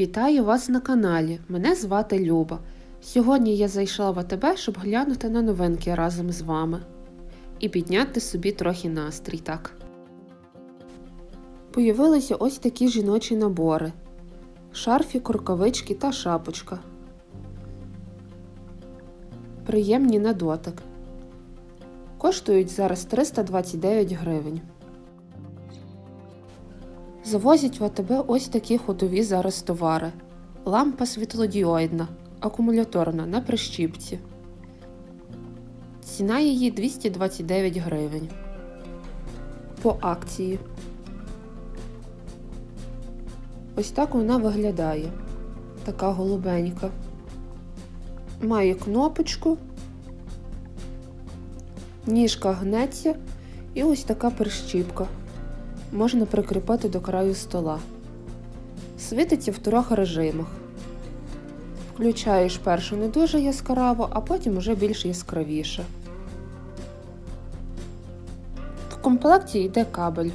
Вітаю вас на каналі. Мене звати Люба. Сьогодні я зайшла в АТБ, щоб глянути на новинки разом з вами і підняти собі трохи настрій, так. Появилися ось такі жіночі набори: шарфік, рукавички та шапочка. Приємні на дотик. Коштують зараз 329 гривень. Завозять в АТБ ось такі ходові зараз товари. Лампа світлодіоїдна, акумуляторна на прищіпці. Ціна її 229 гривень. По акції. Ось так вона виглядає. Така голубенька. Має кнопочку. Ніжка гнеться і ось така прищіпка можна прикріпити до краю стола. Світиться в трьох режимах. Включаєш першу не дуже яскраво, а потім уже більш яскравіше. В комплекті йде кабель.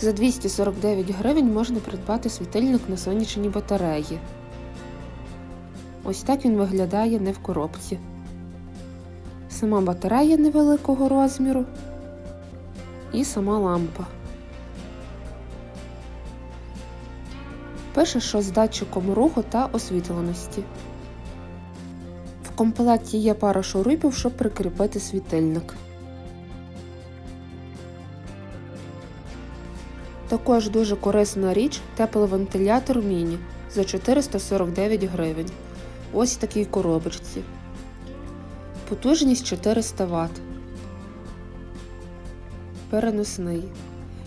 За 249 гривень можна придбати світильник на сонячній батареї. Ось так він виглядає не в коробці. Сама батарея невеликого розміру і сама лампа. Пише, що з датчиком руху та освітленості. В комплекті є пара шурупів, щоб прикріпити світильник. Також дуже корисна річ тепловентилятор міні за 449 гривень. Ось в такій коробочці. Потужність 400 Вт. Переносний.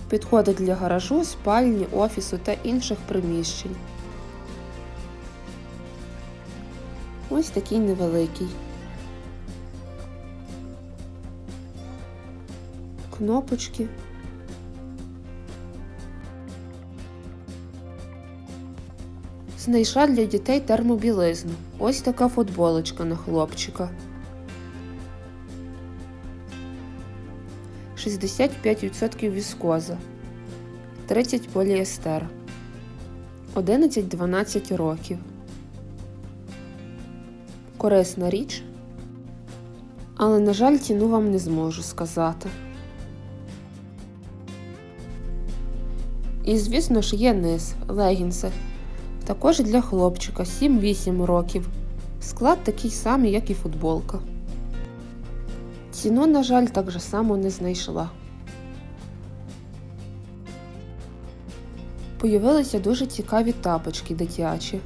Підходить для гаражу, спальні, офісу та інших приміщень. Ось такий невеликий. Кнопочки. Знайшла для дітей термобілизну. Ось така футболочка на хлопчика. 65% віскоза, 30 поліестер, 11-12 років. Корисна річ, але, на жаль, ціну вам не зможу сказати. І, звісно ж, є низ, легінси. Також для хлопчика 7-8 років. Склад такий самий, як і футболка. Ціну, на жаль, так же само не знайшла. Появилися дуже цікаві тапочки дитячі.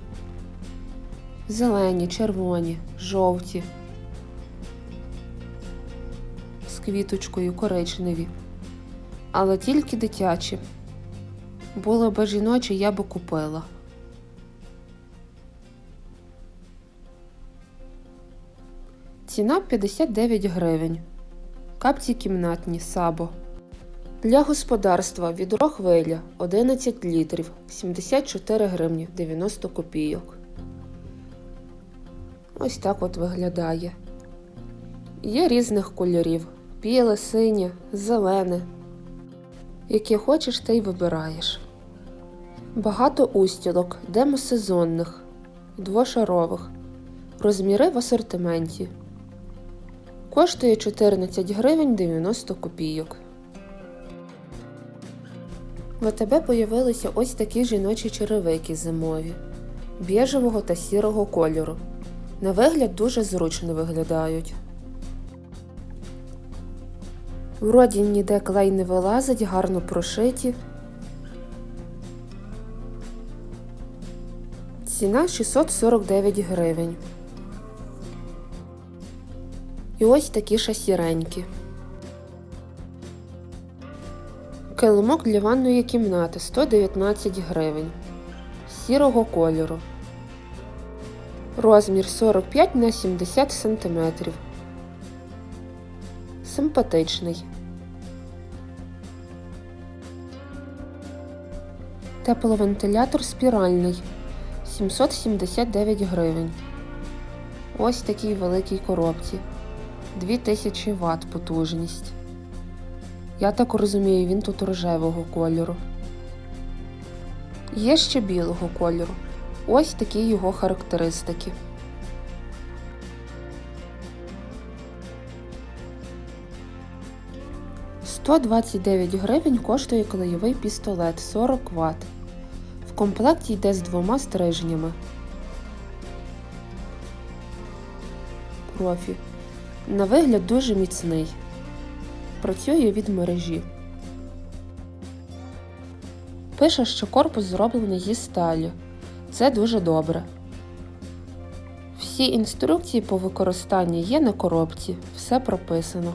Зелені, червоні, жовті, з квіточкою коричневі. Але тільки дитячі. Були б жіночі, я би купила. Ціна 59 гривень. Капці кімнатні сабо. Для господарства відро хвиля 11 літрів 74 гривні 90 копійок. Ось так от виглядає. Є різних кольорів: біле, синє, зелене. Яке хочеш, те й вибираєш. Багато устілок, демосезонних, двошарових. Розміри в асортименті. Коштує 14 гривень 90 копійок. В АТБ появилися ось такі жіночі черевики зимові, біжевого та сірого кольору. На вигляд дуже зручно виглядають. Вроді ніде клей не вилазить, гарно прошиті. Ціна 649 гривень. І ось такі шасіренькі. Килимок для ванної кімнати 119 гривень. Сірого кольору. Розмір 45 на 70 см. Симпатичний. Тепловентилятор спіральний 779 гривень. Ось такій великій коробці. 2000 Вт потужність. Я так розумію, він тут рожевого кольору. Є ще білого кольору. Ось такі його характеристики. Сто гривень коштує клейовий пістолет 40 Вт. В комплекті йде з двома стрижнями. Профі. На вигляд дуже міцний. Працює від мережі. Пише, що корпус зроблений зі сталі. Це дуже добре. Всі інструкції по використанні є на коробці, все прописано.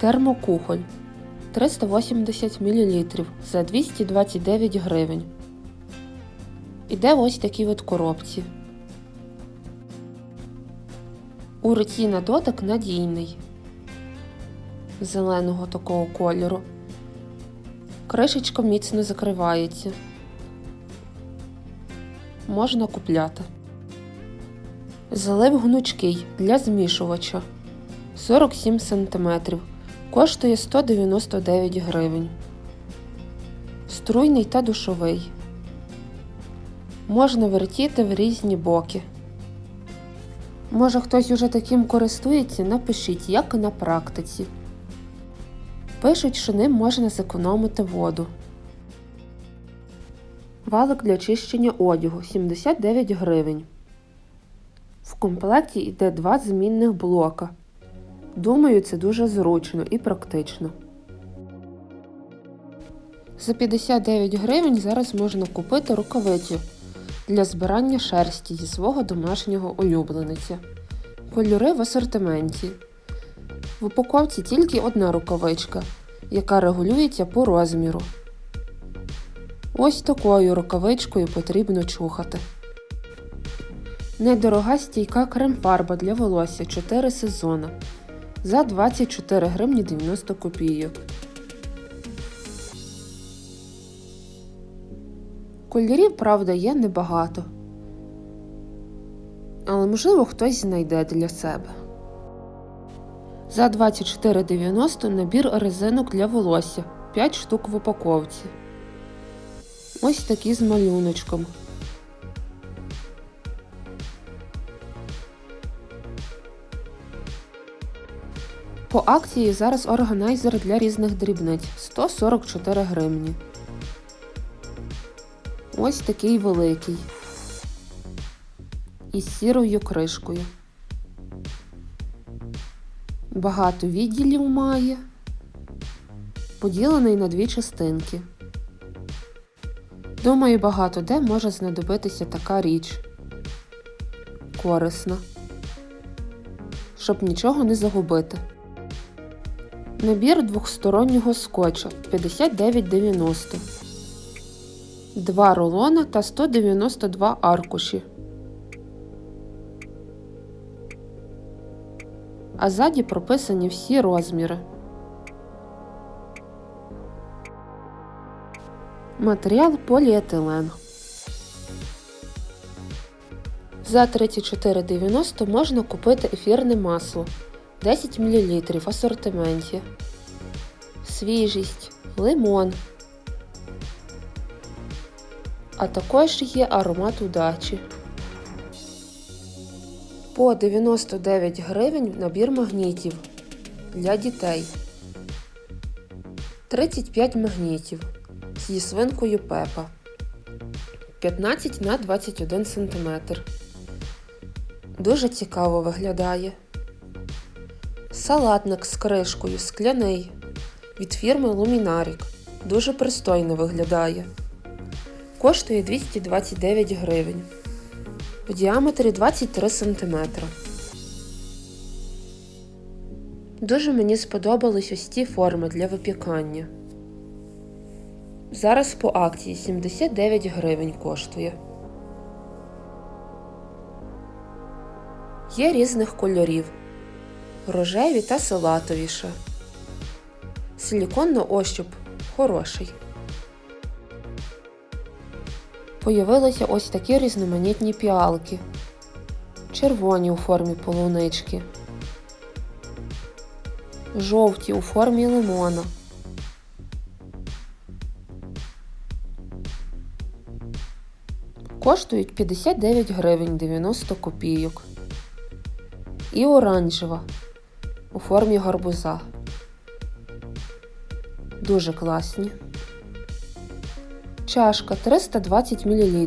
Термокухоль 380 мл за 229 гривень. Іде в ось такій от коробці. У руці на дотик надійний. Зеленого такого кольору. Кришечка міцно закривається. Можна купляти. Залив гнучкий для змішувача 47 см. Коштує 199 гривень. Струйний та душовий. Можна вертіти в різні боки. Може хтось уже таким користується, напишіть, як і на практиці. Пишуть, що ним можна зекономити воду. Валик для чищення одягу 79 гривень. В комплекті йде два змінних блока. Думаю, це дуже зручно і практично. За 59 гривень зараз можна купити рукавицю для збирання шерсті зі свого домашнього улюблениця. Кольори в асортименті. В упаковці тільки одна рукавичка, яка регулюється по розміру. Ось такою рукавичкою потрібно чухати. Недорога стійка крем-фарба для волосся 4 сезони за 24 гривні 90 копійок. Кольорів, правда, є небагато. Але можливо хтось знайде для себе. За 24,90 набір резинок для волосся 5 штук в упаковці. Ось такі з малюночком. По акції зараз органайзер для різних дрібниць 144 гривні. Ось такий великий. Із сірою кришкою. Багато відділів має. Поділений на дві частинки. Думаю, багато де може знадобитися така річ. Корисна. Щоб нічого не загубити. Набір двохстороннього скотча 59,90. Два рулона та 192 аркуші. А ззаді прописані всі розміри. Матеріал поліетилен. За 34,90 можна купити ефірне масло 10 мл в асортименті. Свіжість, лимон. А також є аромат удачі. По 99 гривень набір магнітів для дітей. 35 магнітів зі свинкою Пепа 15 на 21 см. Дуже цікаво виглядає. Салатник з кришкою скляний від фірми Luminaric. Дуже пристойно виглядає. Коштує 229 гривень. В діаметрі 23 см. Дуже мені сподобались ось ці форми для випікання. Зараз по акції 79 гривень коштує. Є різних кольорів. Рожеві та салатовіше. Силікон на ощуп хороший. Появилися ось такі різноманітні піалки. Червоні у формі полунички. жовті у формі лимона. Коштують 59 гривень 90 копійок. І оранжева у формі гарбуза. Дуже класні. Чашка 320 мл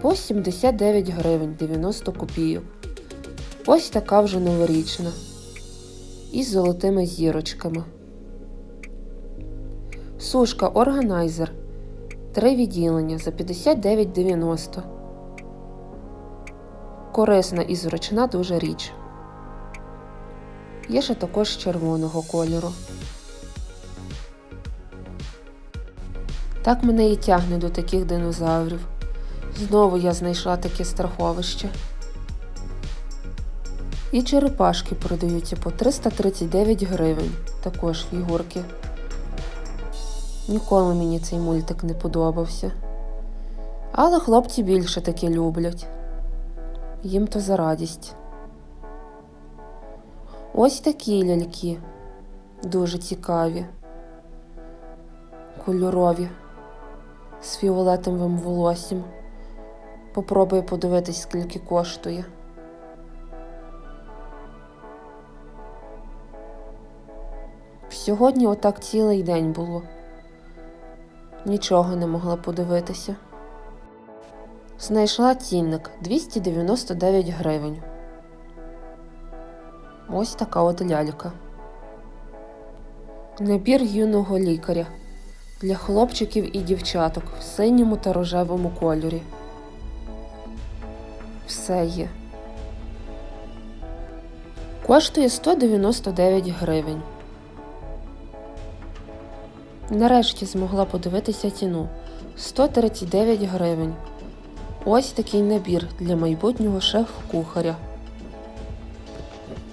по 79 гривень 90 копійок. Ось така вже новорічна. Із золотими зірочками. Сушка органайзер. Три відділення за 59,90. Корисна і зручна дуже річ. Є ще також червоного кольору. Так мене і тягне до таких динозаврів. Знову я знайшла таке страховище. І черепашки продаються по 339 гривень. Також фігурки. Ніколи мені цей мультик не подобався. Але хлопці більше таке люблять. Їм то за радість. Ось такі ляльки. Дуже цікаві. Кольорові. З фіолетовим волоссям. Попробую подивитись, скільки коштує. Сьогодні отак цілий день було. Нічого не могла подивитися. Знайшла цінник 299 гривень. Ось така от лялька. Набір юного лікаря для хлопчиків і дівчаток в синьому та рожевому кольорі. Все є. Коштує 199 гривень. Нарешті змогла подивитися ціну 139 гривень. Ось такий набір для майбутнього шеф-кухаря.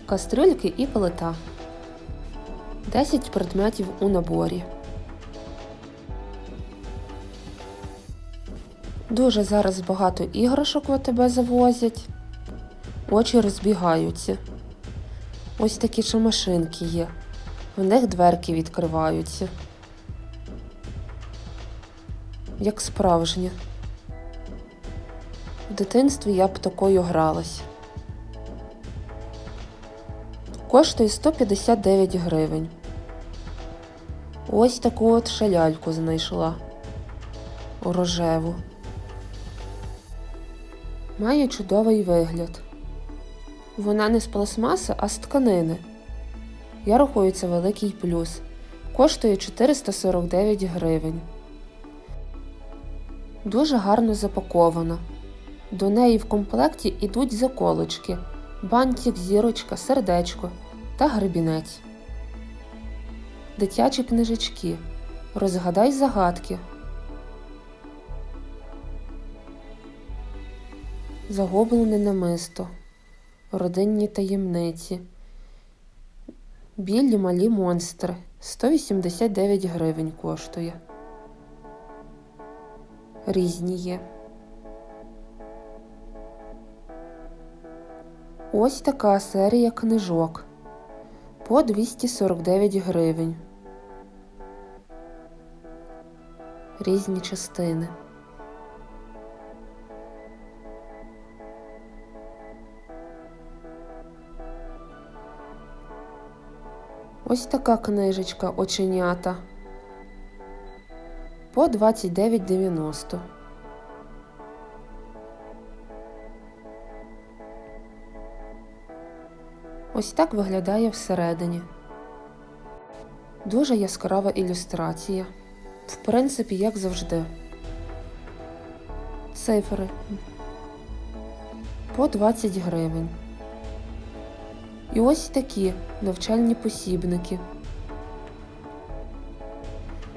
Кастрюльки і плита. 10 предметів у наборі. Дуже зараз багато іграшок в АТБ завозять. Очі розбігаються. Ось такі ж машинки є. В них дверки відкриваються. Як справжня. В дитинстві я б такою гралась. Коштує 159 гривень. Ось таку от шаляльку знайшла. Рожеву. Має чудовий вигляд. Вона не з пластмаси, а з тканини. Я рахую це великий плюс. Коштує 449 гривень. Дуже гарно запакована. До неї в комплекті йдуть заколочки, бантик, зірочка, сердечко та гребінець. Дитячі книжечки. Розгадай загадки. Загублене намисто. Родинні таємниці. Білі малі монстри. 189 гривень коштує. Різні є. Ось така серія книжок по 249 гривень. Різні частини. Ось така книжечка оченята по 29,90. Ось так виглядає всередині. Дуже яскрава ілюстрація. В принципі, як завжди. Цифри по 20 гривень. І ось такі навчальні посібники.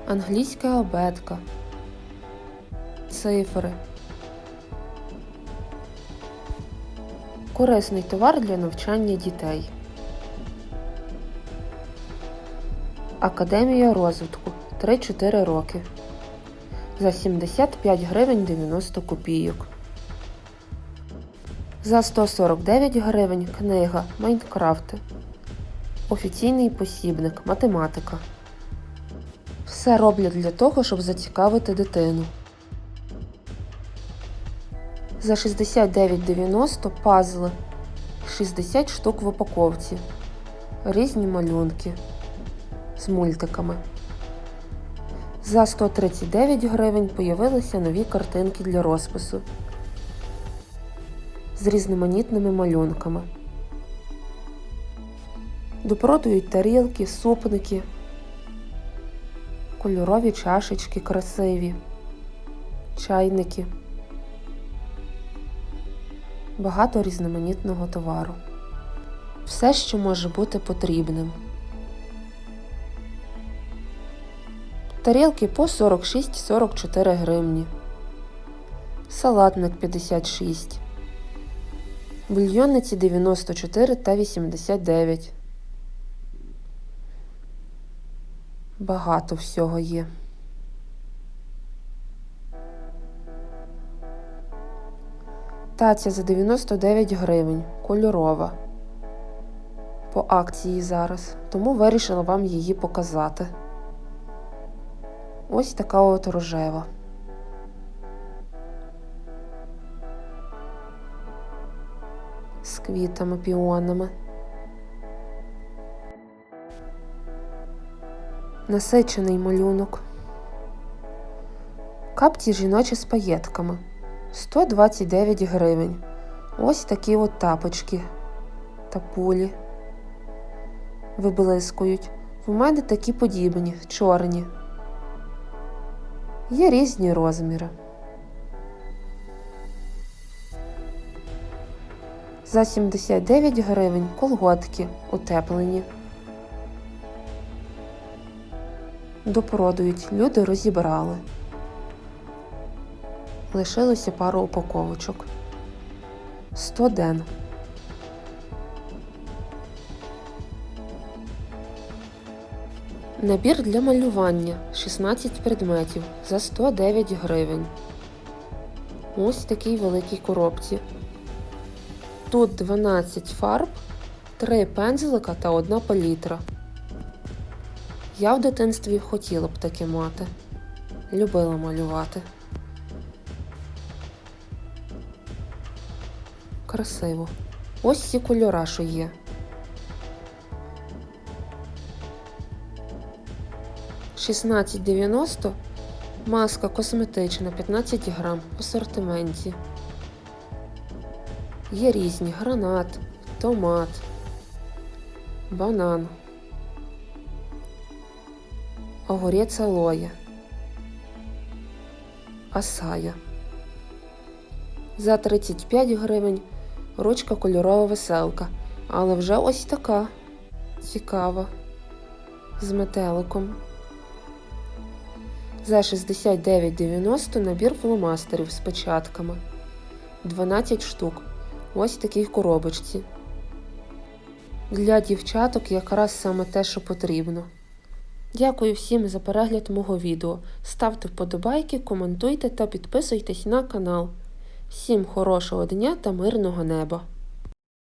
Англійська абетка. Цифри. Корисний товар для навчання дітей. Академія розвитку 3-4 роки. За 75 гривень 90 копійок. За 149 гривень книга Майнкрафт. Офіційний посібник, математика. Все роблять для того, щоб зацікавити дитину. За 69,90 пазли. 60 штук в упаковці. Різні малюнки з мультиками. За 139 гривень появилися нові картинки для розпису з різноманітними малюнками. Допродують тарілки, супники, кольорові чашечки красиві, чайники. Багато різноманітного товару. Все, що може бути потрібним. Тарілки по 46-44 гривні. Салатник 56. Бульйонниці 94 та 89. Багато всього є. Таця за 99 гривень. Кольорова. По акції зараз. Тому вирішила вам її показати. Ось така от рожева. З квітами, піонами. Насичений малюнок. Капці жіночі з паєтками. 129 гривень. Ось такі от тапочки та пулі. Виблискують. У мене такі подібні, чорні. Є різні розміри. За 79 гривень колготки утеплені. Допродують, люди розібрали. Лишилося пару упаковочок. 100 ден. Набір для малювання 16 предметів за 109 гривень. Ось такій великій коробці. Тут 12 фарб, 3 пензлика та 1 палітра. Я в дитинстві хотіла б таке мати. Любила малювати. Красиво. Ось ці кольора, що є. Шістнадцять дев'яносто маска косметична 15 грам в асортименті. Є різні гранат, томат, банан, огурець алоє, асая. За 35 гривень ручка кольорова веселка, але вже ось така цікава з метеликом. За 69,90 набір фломастерів з печатками. 12 штук. Ось такій коробочці. Для дівчаток якраз саме те, що потрібно. Дякую всім за перегляд мого відео. Ставте вподобайки, коментуйте та підписуйтесь на канал. Всім хорошого дня та мирного неба!